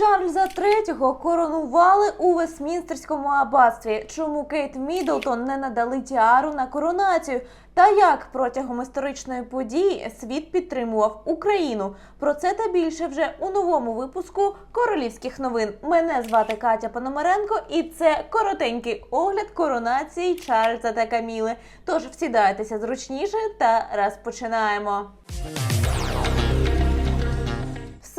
Чарльза III коронували у Вестмінстерському аббатстві. Чому Кейт Міддлтон не надали тіару на коронацію? Та як протягом історичної події світ підтримував Україну? Про це та більше вже у новому випуску королівських новин. Мене звати Катя Пономаренко, і це коротенький огляд коронації Чарльза та Каміли. Тож всідайтеся зручніше та розпочинаємо.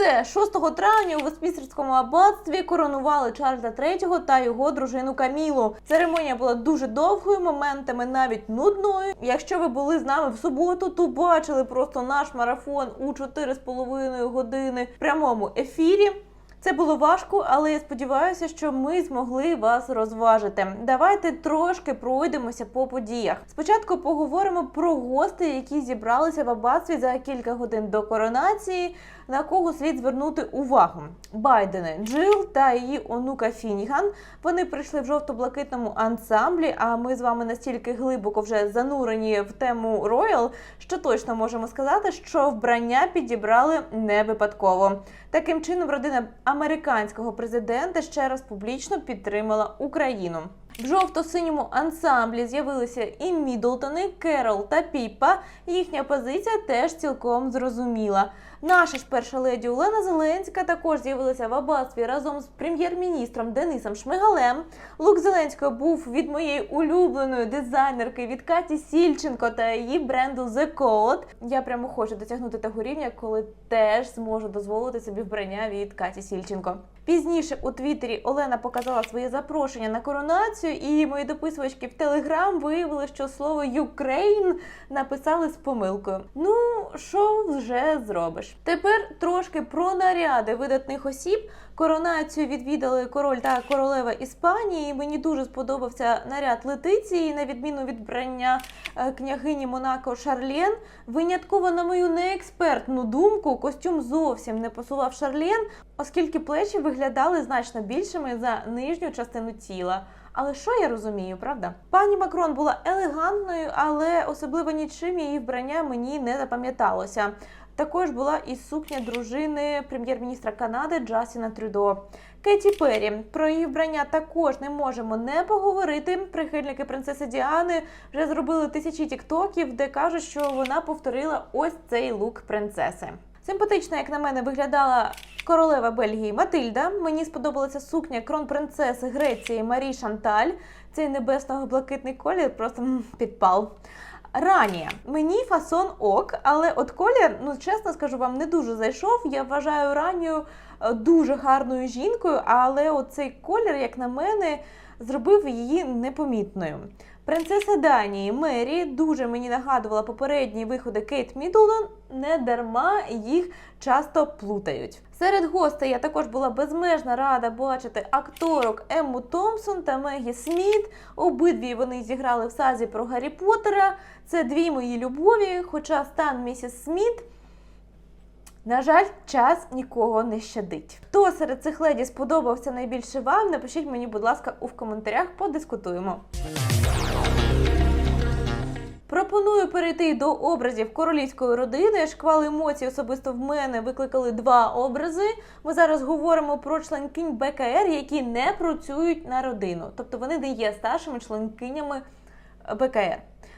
Все 6 травня у Вестмінстерському аббатстві коронували Чарльза III та його дружину Камілу. Церемонія була дуже довгою, моментами навіть нудною. Якщо ви були з нами в суботу, то бачили просто наш марафон у 4,5 години в прямому ефірі. Це було важко, але я сподіваюся, що ми змогли вас розважити. Давайте трошки пройдемося по подіях. Спочатку поговоримо про гостей, які зібралися в аббатстві за кілька годин до коронації. На кого слід звернути увагу? Байдени, Джил та її онука Фініган. Вони прийшли в жовто-блакитному ансамблі. А ми з вами настільки глибоко вже занурені в тему Роял, що точно можемо сказати, що вбрання підібрали не випадково. Таким чином, родина американського президента ще раз публічно підтримала Україну. В жовто-синьому ансамблі з'явилися і Мідлтони, Керол та Піпа. Їхня позиція теж цілком зрозуміла. Наша ж перша леді Олена Зеленська також з'явилася в аббатстві разом з прем'єр-міністром Денисом Шмигалем. Лук Зеленського був від моєї улюбленої дизайнерки від Каті Сільченко та її бренду The Code. Я прямо хочу досягнути того рівня, коли теж зможу дозволити собі вбрання від Каті Сільченко. Пізніше у Твіттері Олена показала своє запрошення на коронацію, і мої дописувачки в Телеграм виявили, що слово Юкрейн написали з помилкою. Ну, що вже зробиш? Тепер трошки про наряди видатних осіб. Коронацію відвідали король та королева Іспанії. Мені дуже сподобався наряд Летиції, на відміну від брання е, княгині Монако Шарлен. Винятково, на мою неекспертну думку, костюм зовсім не посував Шарлен, оскільки плечі виглядали значно більшими за нижню частину тіла. Але що я розумію, правда? Пані Макрон була елегантною, але особливо нічим її вбрання мені не запам'яталося. Також була і сукня дружини прем'єр-міністра Канади Джасіна Трюдо. Кеті Перрі. Про її вбрання також не можемо не поговорити. Прихильники принцеси Діани вже зробили тисячі тіктоків, де кажуть, що вона повторила ось цей лук принцеси. Симпатично, як на мене, виглядала королева Бельгії Матильда. Мені сподобалася сукня кронпринцеси Греції Марі Шанталь. Цей небесно-блакитний колір просто підпал. Ранія мені фасон ок, але от колір, ну чесно скажу вам, не дуже зайшов. Я вважаю ранію е, дуже гарною жінкою, але оцей колір, як на мене, зробив її непомітною. Принцеса Данії Мері дуже мені нагадувала попередні виходи Кейт Міддлтон, не дарма їх часто плутають. Серед гостей я також була безмежно рада бачити акторок Емму Томпсон та Мегі Сміт. Обидві вони зіграли в сазі про Гаррі Поттера. Це дві мої любові, хоча стан місіс Сміт. На жаль, час нікого не щадить. Хто серед цих леді сподобався найбільше вам? Напишіть мені, будь ласка, у коментарях, подискутуємо. Пропоную перейти до образів королівської родини. Шквал емоцій особисто в мене викликали два образи. Ми зараз говоримо про членкинь БКР, які не працюють на родину, тобто вони не є старшими членкинями БКР.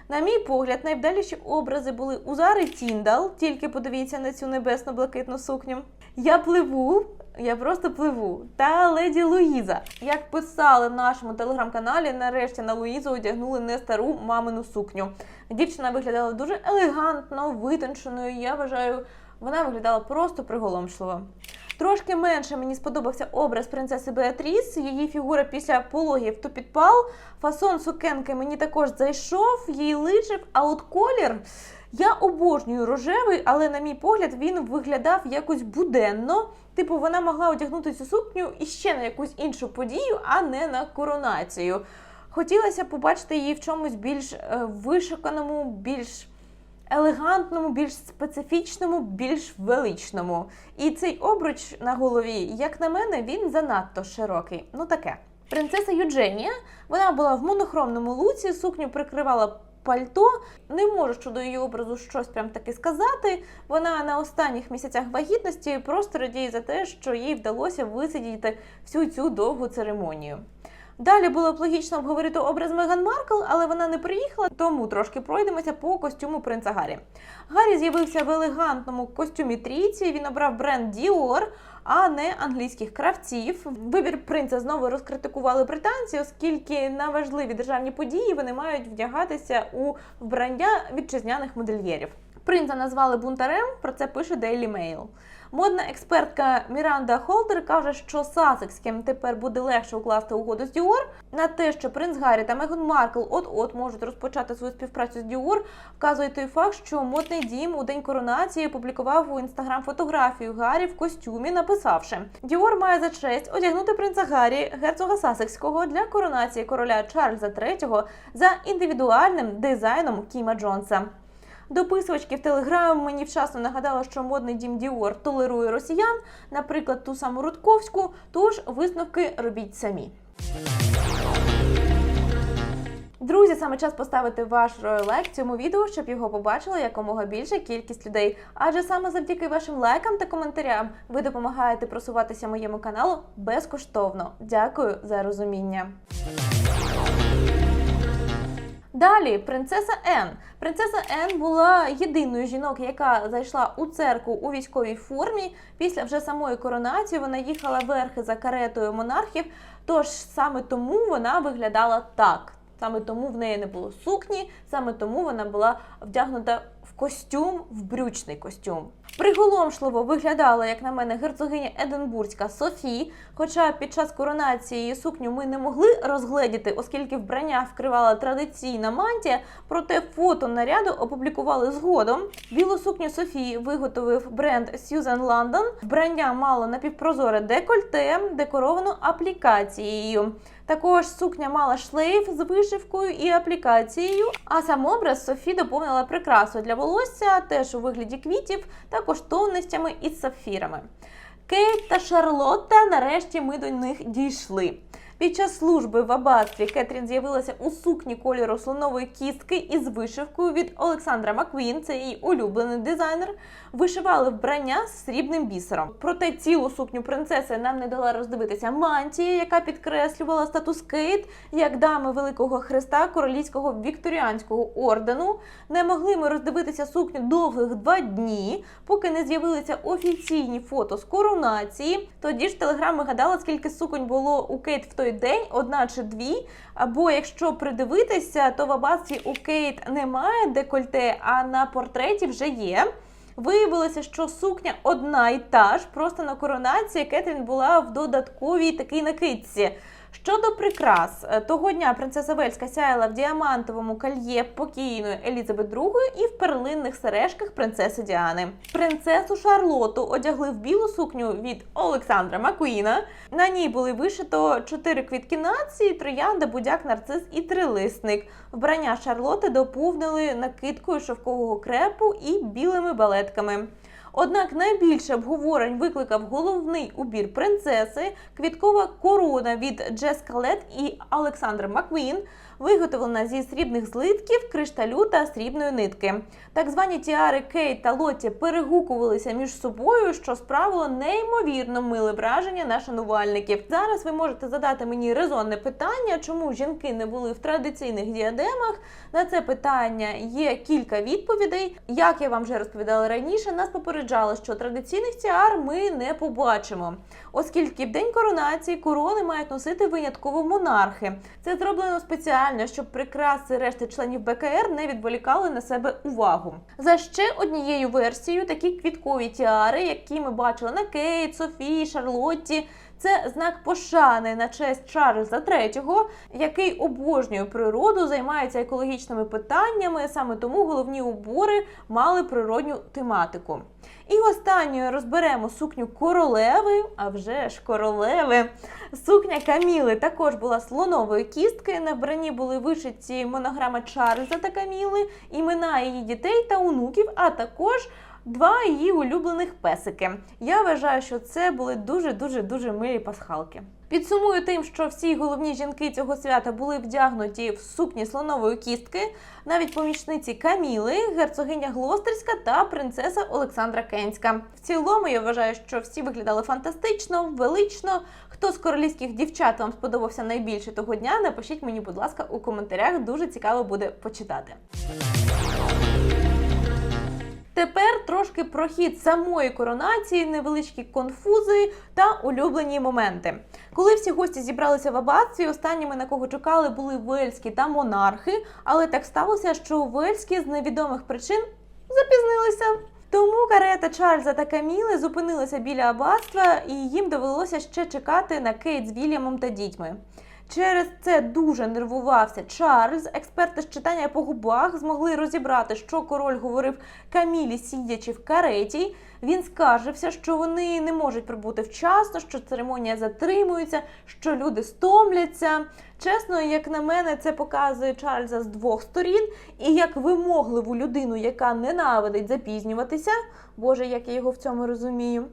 На мій погляд, найвдаліші образи були у Зари Тіндал, тільки подивіться на цю небесно-блакитну сукню. Я пливу, я просто пливу. Та леді Луїза. Як писали в нашому телеграм-каналі, нарешті на Луїзу одягнули не стару мамину сукню. Дівчина виглядала дуже елегантно, витонченою. Я вважаю, вона виглядала просто приголомшливо. Трошки менше мені сподобався образ принцеси Беатріс. Її фігура після пологів то підпал. Фасон сукенки мені також зайшов, їй личив. А от колір я обожнюю рожевий, але, на мій погляд, він виглядав якось буденно. Типу, вона могла одягнути цю сукню іще на якусь іншу подію, а не на коронацію. Хотілося побачити її в чомусь більш е, вишуканому, більш елегантному, більш специфічному, більш величному. І цей обруч на голові, як на мене, він занадто широкий. Ну таке. Принцеса Юдженія, вона була в монохромному луці, сукню прикривала пальто. Не можу щодо її образу щось прям таки сказати. Вона на останніх місяцях вагітності просто радіє за те, що їй вдалося висидіти всю цю довгу церемонію. Далі було б логічно обговорити образ Меган Маркл, але вона не приїхала, тому трошки пройдемося по костюму принца Гаррі. Гаррі з'явився в елегантному костюмі трійці. Він обрав бренд Dior, а не англійських кравців. Вибір принца знову розкритикували британці, оскільки на важливі державні події вони мають вдягатися у вбрання вітчизняних модельєрів. Принца назвали бунтарем. Про це пише Daily Mail. Модна експертка Міранда Холдер каже, що Сасекським тепер буде легше укласти угоду з Діор. На те, що принц Гаррі та Меган Маркл от-от можуть розпочати свою співпрацю з Діор, вказує той факт, що модний дім у день коронації опублікував у інстаграм фотографію Гаррі в костюмі, написавши: Діор має за честь одягнути принца Гаррі, герцога Сасекського для коронації короля Чарльза III за індивідуальним дизайном Кіма Джонса. Дописувачки в Телеграм мені вчасно нагадала, що модний дім Діор толерує росіян, наприклад, ту саму Рудковську. Тож висновки робіть самі. Друзі, саме час поставити ваш лайк цьому відео, щоб його побачила якомога більша кількість людей. Адже саме завдяки вашим лайкам та коментарям ви допомагаєте просуватися моєму каналу безкоштовно. Дякую за розуміння. Далі принцеса Ен. Принцеса Ен була єдиною жінок, яка зайшла у церкву у військовій формі. Після вже самої коронації вона їхала верхи за каретою монархів. Тож саме тому вона виглядала так. Саме тому в неї не було сукні, саме тому вона була вдягнута в костюм, в брючний костюм. Приголомшливо виглядала, як на мене, герцогиня Единбурзька Софі. Хоча під час коронації її сукню ми не могли розгледіти, оскільки вбрання вкривала традиційна мантія. Проте фото наряду опублікували згодом. Білу сукню Софії виготовив бренд Susan London. Вбрання мало напівпрозоре декольте, декоровано аплікацією. Також сукня мала шлейф з вишивкою і аплікацією. А сам образ Софі доповнила прикрасою для волосся, теж у вигляді квітів та коштовностями і сапфірами. Кейт та Шарлотта нарешті ми до них дійшли. Під час служби в аббатстві Кетрін з'явилася у сукні кольору слонової кістки із вишивкою від Олександра Маквін, це її улюблений дизайнер. Вишивали вбрання з срібним бісером. Проте цілу сукню принцеси нам не дала роздивитися мантія, яка підкреслювала статус Кейт як дами Великого Христа Королівського Вікторіанського ордену. Не могли ми роздивитися сукню довгих два дні, поки не з'явилися офіційні фото з коронації. Тоді ж телеграми гадала, скільки суконь було у Кейт в той день, одна чи дві. Або якщо придивитися, то в абаці у Кейт немає декольте, а на портреті вже є. Виявилося, що сукня одна і та ж, просто на коронації Кетрін була в додатковій такій накидці. Щодо прикрас, е, того дня принцеса Вельська сяяла в діамантовому кольє покійної Елізабет II і в перлинних сережках принцеси Діани. Принцесу Шарлоту одягли в білу сукню від Олександра Макуїна. На ній були вишито чотири квітки нації, троянда, будяк, нарцис і трилисник. Вбрання Шарлоти доповнили накидкою шовкового крепу і білими балетками. Однак найбільше обговорень викликав головний убір принцеси, квіткова корона від Джес Калет і Олександр Маквін, виготовлена зі срібних злитків, кришталю та срібної нитки. Так звані тіари Кейт та Лоті перегукувалися між собою, що справило неймовірно миле враження на шанувальників. Зараз ви можете задати мені резонне питання, чому жінки не були в традиційних діадемах. На це питання є кілька відповідей. Як я вам вже розповідала раніше, нас попереджали, що традиційних тіар ми не побачимо, оскільки в день коронації корони мають носити винятково монархи. Це зроблено спеціально, щоб прикраси решти членів БКР не відволікали на себе увагу. За ще однією версією, такі квіткові тіари, які ми бачили на Кейт, Софії, Шарлотті. Це знак пошани на честь Чарльза III, який обожнює природу, займається екологічними питаннями. Саме тому головні убори мали природню тематику. І останньою розберемо сукню королеви, а вже ж королеви. Сукня Каміли також була слонової кістки. На вбранні були вишиті монограми Чарльза та Каміли, імена її дітей та онуків, а також два її улюблених песики. Я вважаю, що це були дуже дуже дуже милі пасхалки. Підсумую тим, що всі головні жінки цього свята були вдягнуті в сукні слонової кістки, навіть помічниці Каміли, герцогиня Глостерська та принцеса Олександра Кенська. В цілому я вважаю, що всі виглядали фантастично, велично. Хто з королівських дівчат вам сподобався найбільше того дня? Напишіть мені, будь ласка, у коментарях. Дуже цікаво буде почитати. Тепер трошки про хід самої коронації, невеличкі конфузи та улюблені моменти. Коли всі гості зібралися в аббатстві, останніми на кого чекали були вельські та монархи, але так сталося, що вельські з невідомих причин запізнилися. Тому карета Чарльза та Каміли зупинилися біля аббатства, і їм довелося ще чекати на Кейт з Вільямом та дітьми. Через це дуже нервувався Чарльз. Експерти з читання по губах змогли розібрати, що король говорив Камілі, сидячи в кареті. Він скаржився, що вони не можуть прибути вчасно, що церемонія затримується, що люди стомляться. Чесно, як на мене, це показує Чарльза з двох сторін, і як вимогливу людину, яка ненавидить запізнюватися. Боже, як я його в цьому розумію.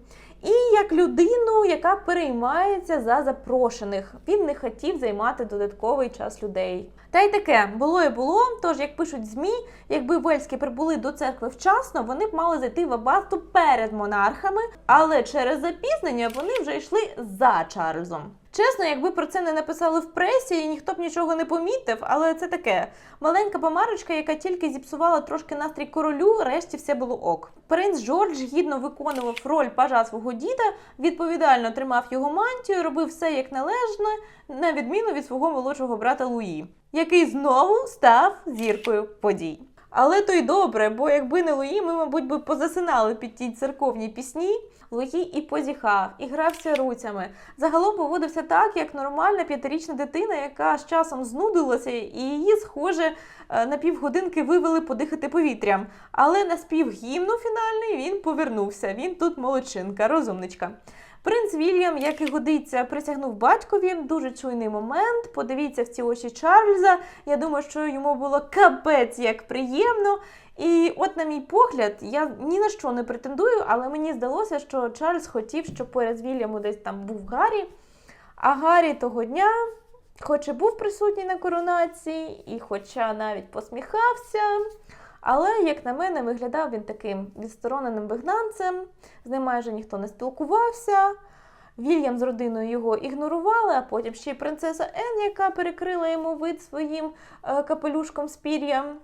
І як людину, яка переймається за запрошених. Він не хотів займати додатковий час людей. Та й таке було і було. Тож, як пишуть змі, якби вельські прибули до церкви вчасно, вони б мали зайти в аббатство перед монархами, але через запізнення вони вже йшли за Чарльзом. Чесно, якби про це не написали в пресі, і ніхто б нічого не помітив, але це таке маленька помарочка, яка тільки зіпсувала трошки настрій королю, решті все було ок. Принц Джордж гідно виконував роль пажа свого діда, відповідально тримав його мантію, робив все як належне, на відміну від свого молодшого брата Луї, який знову став зіркою подій. Але то й добре, бо якби не Луї, ми, мабуть, би позасинали під ті церковні пісні. Луї і позіхав, і грався руцями. Загалом поводився так, як нормальна п'ятирічна дитина, яка з часом знудилася, і її, схоже, е, на півгодинки вивели подихати повітрям. Але на спів гімну фінальний він повернувся. Він тут молодчинка, розумничка. Принц Вільям, як і годиться, присягнув батькові. Дуже чуйний момент. Подивіться в ці очі Чарльза. Я думаю, що йому було капець як приємно. І от, на мій погляд, я ні на що не претендую, але мені здалося, що Чарльз хотів, щоб поряд з Вільяму десь там був Гаррі. А Гаррі того дня, хоч і був присутній на коронації, і хоча навіть посміхався. Але, як на мене, виглядав він таким відстороненим вигнанцем, з ним майже ніхто не спілкувався. Вільям з родиною його ігнорували, а потім ще й принцеса Ен, яка перекрила йому вид своїм е, капелюшком з пір'ям.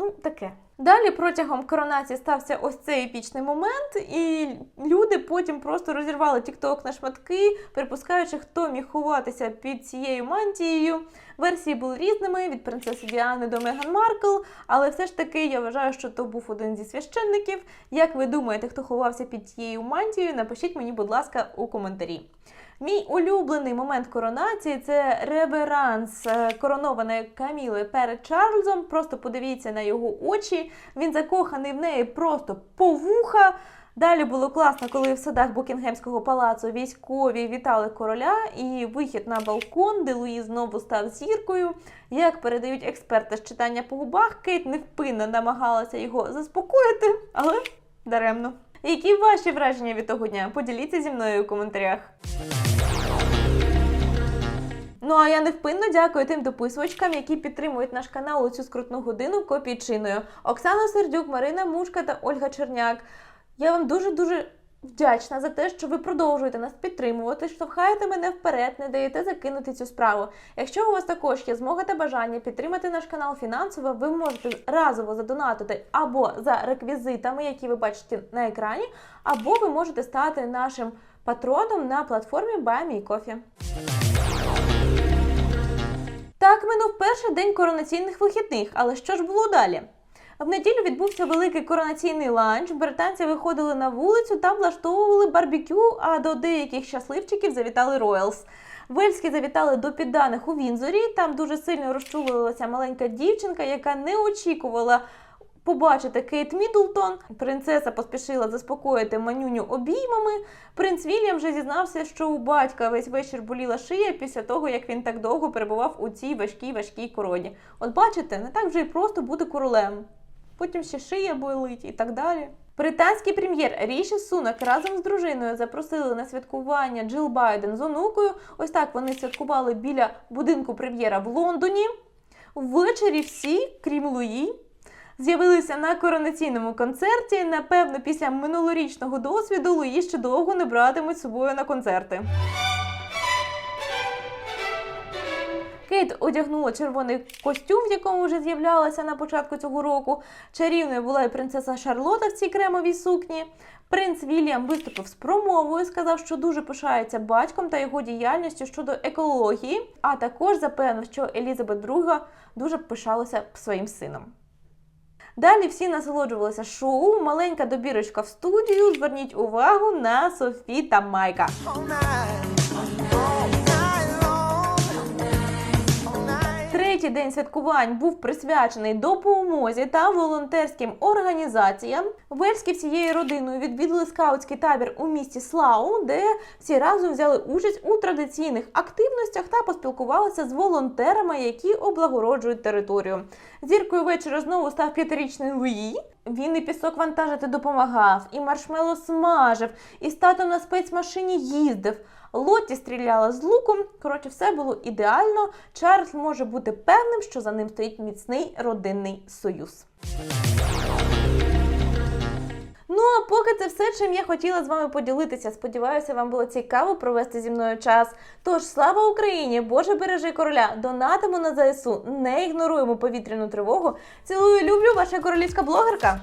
Ну, таке. Далі протягом коронації стався ось цей епічний момент, і люди потім просто розірвали тікток на шматки, припускаючи, хто міг ховатися під цією мантією. Версії були різними від принцеси Діани до Меган Маркл, але все ж таки я вважаю, що то був один зі священників. Як ви думаєте, хто ховався під цією мантією? Напишіть мені, будь ласка, у коментарі. Мій улюблений момент коронації це реверанс е, коронованої Каміли перед Чарльзом. Просто подивіться на його очі. Він закоханий в неї просто по вуха. Далі було класно, коли в садах Букінгемського палацу військові вітали короля і вихід на балкон, де Луї знову став зіркою. Як передають експерти з читання по губах, Кейт невпинно намагалася його заспокоїти, але даремно. Які ваші враження від того дня? Поділіться зі мною у коментарях. Ну а я невпинно дякую тим дописувачкам, які підтримують наш канал у цю скрутну годину копійчиною. Оксана Сердюк, Марина Мушка та Ольга Черняк. Я вам дуже дуже вдячна за те, що ви продовжуєте нас підтримувати, штовхаєте мене вперед, не даєте закинути цю справу. Якщо у вас також є змога та бажання підтримати наш канал фінансово, ви можете разово задонатити або за реквізитами, які ви бачите на екрані, або ви можете стати нашим патроном на платформі BuyMeCoffee. Так минув перший день коронаційних вихідних, але що ж було далі? В неділю відбувся великий коронаційний ланч. Британці виходили на вулицю та влаштовували барбекю, а до деяких щасливчиків завітали Роялс. Вельські завітали до підданих у Вінзорі. Там дуже сильно розчулилася маленька дівчинка, яка не очікувала побачити Кейт Мідлтон. Принцеса поспішила заспокоїти манюню обіймами. Принц Вільям вже зізнався, що у батька весь вечір боліла шия після того, як він так довго перебував у цій важкій важкій короні. От бачите, не так вже й просто бути королем. Потім ще шия болить і так далі. Британський прем'єр Ріші Сунак разом з дружиною запросили на святкування Джил Байден з онукою. Ось так вони святкували біля будинку прем'єра в Лондоні. Ввечері всі, крім Луї, з'явилися на коронаційному концерті. Напевно, після минулорічного досвіду Луї ще довго не братимуть з собою на концерти. Кейт одягнула червоний костюм, в якому вже з'являлася на початку цього року. Чарівною була і принцеса Шарлота в цій кремовій сукні. Принц Вільям виступив з промовою, сказав, що дуже пишається батьком та його діяльністю щодо екології, а також запевнив, що Елізабет II дуже пишалася своїм сином. Далі всі насолоджувалися шоу. Маленька добірочка в студію. Зверніть увагу на Софі та Майка. Третій день святкувань був присвячений допомозі та волонтерським організаціям. Вельські всією родиною відвідали скаутський табір у місті Слау, де всі разом взяли участь у традиційних активностях та поспілкувалися з волонтерами, які облагороджують територію. Зіркою вечора знову став п'ятирічний Луї. Він і пісок вантажити допомагав, і маршмело смажив, і з татом на спецмашині їздив. Лоті стріляла з луком. Коротше, все було ідеально. Чарльз може бути певним, що за ним стоїть міцний родинний союз. Ну а поки це все, чим я хотіла з вами поділитися. Сподіваюся, вам було цікаво провести зі мною час. Тож слава Україні! Боже бережи короля! Донатимо на ЗСУ, не ігноруємо повітряну тривогу. Цілую, люблю, ваша королівська блогерка.